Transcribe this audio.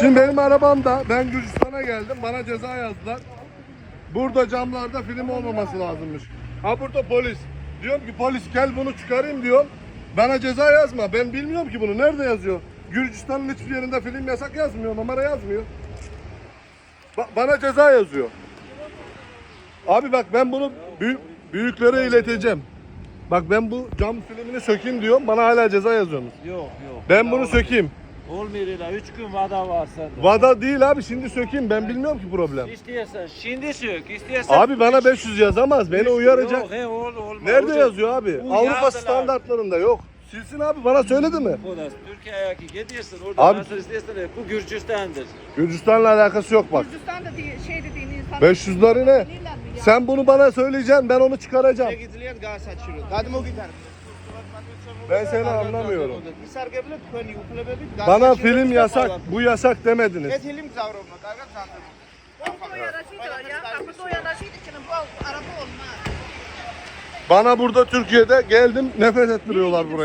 Şimdi benim arabamda ben Gürcistan'a geldim. Bana ceza yazdılar. Burada camlarda film olmaması lazımmış. Ha burada polis. Diyorum ki polis gel bunu çıkarayım diyorum. Bana ceza yazma. Ben bilmiyorum ki bunu. Nerede yazıyor? Gürcistan'ın hiçbir yerinde film yasak yazmıyor. Numara yazmıyor. Ba- bana ceza yazıyor. Abi bak ben bunu büyük, büyüklere ileteceğim. Bak ben bu cam filmini sökeyim diyorum. Bana hala ceza yazıyorsunuz. Yok yok. Ben bunu sökeyim. Olmuyor öyle. 3 gün vada var sende. Vada değil abi şimdi sökeyim. Ben bilmiyorum ki problem. İstiyorsan şimdi sök. İstiyorsan. Abi bana 500 yazamaz. Beni uyaracak. Yok he ol olmaz. Nerede Hocam, yazıyor abi? bu Avrupa yazdılar. standartlarında yok. Silsin abi bana söyledi mi? Bu da Türkiye'ye gidiyorsun orada Abi- nasıl istiyorsan yap. bu Gürcistan'dır. Gürcistan'la alakası yok bak. Gürcistan'da diye, şey dediğin insan. 500'leri ne? Sen bunu bana söyleyeceksin ben onu çıkaracağım. Gidiliyen Galatasaray şurada. Kadın o gider. Ben seni anlamıyorum. Bana film yasak, bu yasak demediniz. Bana burada Türkiye'de geldim nefret ettiriyorlar burayı.